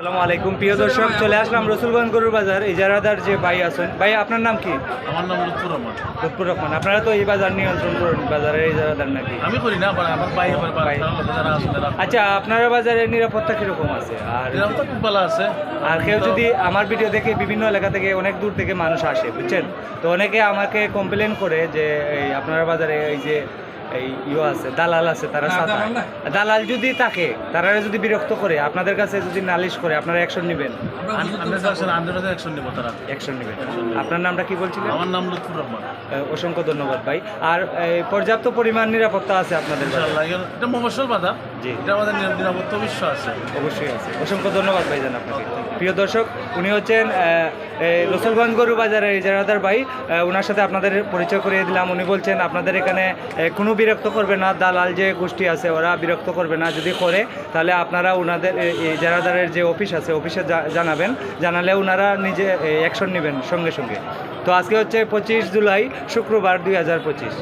আসসালামু আলাইকুম। প্রিয় দর্শক চলে আসলাম রসুলগঞ্জ গরুর বাজার। ইজারাদার যে ভাই আছেন ভাই আপনার নাম কি? আমার নাম লুৎফুর রহমান। লুৎফুর রহমান। আপনারা তো এই বাজার নিয়ন্ত্রণ করেন বাজারের ইজারাদার নাকি? আমি করি না আমার ভাই আচ্ছা আপনারা বাজারের নিরাপত্তা কীরকম আছে? আর এরকম তো খুব ভালো আছে। আর কেউ যদি আমার ভিডিও দেখে বিভিন্ন এলাকা থেকে অনেক দূর থেকে মানুষ আসে বুঝছেন? তো অনেকে আমাকে কমপ্লেন করে যে এই আপনার বাজারে এই যে এই ইয়ে আছে দালাল আছে তারা সাতায় দালাল যদি থাকে তারা যদি বিরক্ত করে আপনাদের কাছে যদি নালিশ করে আপনারা অ্যাকশন নেবেন। আন্ডার আসলে আন্ডার অ্যাকশন নেব তারা। অ্যাকশন নেবেন। আপনার নামটা কি বলছিলেন? আমার নাম লুৎফুর রহমান। অসংখ্য ধন্যবাদ ভাই। আর এই, পর্যাপ্ত পরিমাণ নিরাপত্তা আছে আপনাদের এটা মফসল বাধা। জি। এটা আমাদের নিরাপত্তা বিশ্ব আছে। অবশ্যই আছে। অসংখ্য ধন্যবাদ ভাইজান আপনাকে। প্রিয় দর্শক উনি হচ্ছেন রসুলগঞ্জ গরু বাজারের ইজারাদার ভাই। ওনার সাথে আপনাদের পরিচয় করিয়ে দিলাম। উনি বলছেন আপনাদের এখানে কোনো বিরক্ত করবে না, দালাল যে গোষ্ঠী আছে ওরা বিরক্ত করবে না। যদি করে, তাহলে আপনারা ওনাদের এই ইজারাদারের যে অফিস আছে, অফিসে জানাবেন। জানালে ওনারা নিজে অ্যাকশন নেবেন সঙ্গে সঙ্গে। তো আজকে হচ্ছে পঁচিশ জুলাই, শুক্রবার দুই হাজার পঁচিশ।